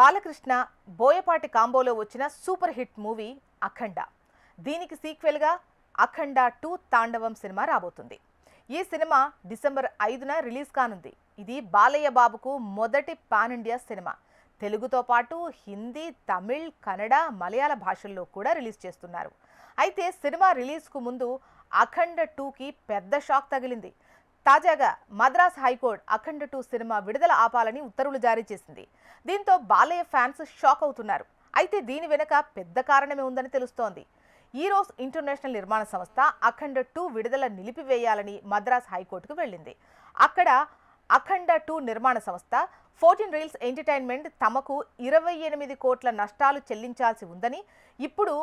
బాలకృష్ణ బోయపాటి కాంబోలో వచ్చిన super hit movie అఖండ. దీనికి సీక్వెల్గా అఖండ two తాండవం సినిమా రాబోతుంది. ఈ సినిమా డిసెంబర్ ఐదున రిలీజ్ కానుంది. ఇది బాలయ్య బాబుకు మొదటి పాన్ ఇండియా సినిమా. తెలుగుతో పాటు హిందీ తమిళ్ కన్నడ మలయాళ భాషల్లో కూడా రిలీజ్ చేస్తున్నారు. అయితే సినిమా రిలీజ్కు ముందు అఖండ టూకి పెద్ద షాక్ తగిలింది. తాజాగా Madras high court Akhanda two cinema విడుదల ఆపాలని ఉత్తర్వులు జారీ చేసింది. దీంతో బాలయ్య ఫ్యాన్స్ షాక్ అవుతున్నారు. అయితే దీని వెనుక పెద్ద కారణమే ఉందని తెలుస్తోంది. ఈరోస్ ఇంటర్నేషనల్ నిర్మాణ సంస్థ అఖండ టూ విడుదల నిలిపివేయాలని మద్రాస్ హైకోర్టుకు వెళ్ళింది. అక్కడ అఖండ టూ నిర్మాణ సంస్థ ఫోర్టీన్ రీల్స్ ఎంటర్టైన్మెంట్ తమకు ఇరవై ఎనిమిది కోట్ల నష్టాలు చెల్లించాల్సి ఉందని ఇప్పుడు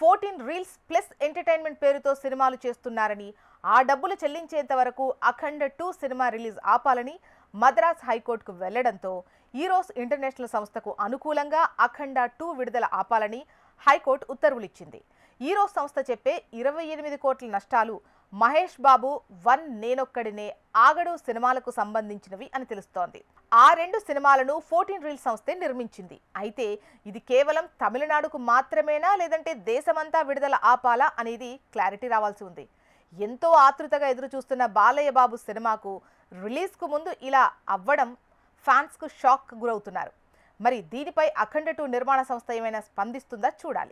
ఫోర్టీన్ రీల్స్ ప్లస్ ఎంటర్టైన్మెంట్ పేరుతో సినిమాలు చేస్తున్నారని ఆ డబ్బులు చెల్లించేంత వరకు అఖండ టూ సినిమా రిలీజ్ ఆపాలని మద్రాస్ హైకోర్టుకు వెళ్ళడంతో ఈరోస్ ఇంటర్నేషనల్ సంస్థకు అనుకూలంగా అఖండ టూ విడుదల ఆపాలని హైకోర్టు ఉత్తర్వులిచ్చింది. ఈరోస్ సంస్థ చెప్పే ఇరవై ఎనిమిది కోట్ల నష్టాలు మహేష్ బాబు వన్ నేనొక్కడినే ఆగడు సినిమాలకు సంబంధించినవి అని తెలుస్తోంది. ఆ రెండు సినిమాలను ఫోర్టీన్ రీల్ సంస్థే నిర్మించింది. అయితే ఇది కేవలం తమిళనాడుకు మాత్రమేనా లేదంటే దేశమంతా విడుదల ఆపాలా అనేది క్లారిటీ రావాల్సి ఉంది. ఎంతో ఆతృతగా ఎదురు చూస్తున్న బాలయ్య బాబు సినిమాకు రిలీజ్కు ముందు ఇలా అవ్వడం ఫ్యాన్స్కు షాక్ గురవుతున్నారు. మరి దీనిపై అఖండ టూ నిర్మాణ సంస్థ ఏమైనా స్పందిస్తుందా చూడాలి.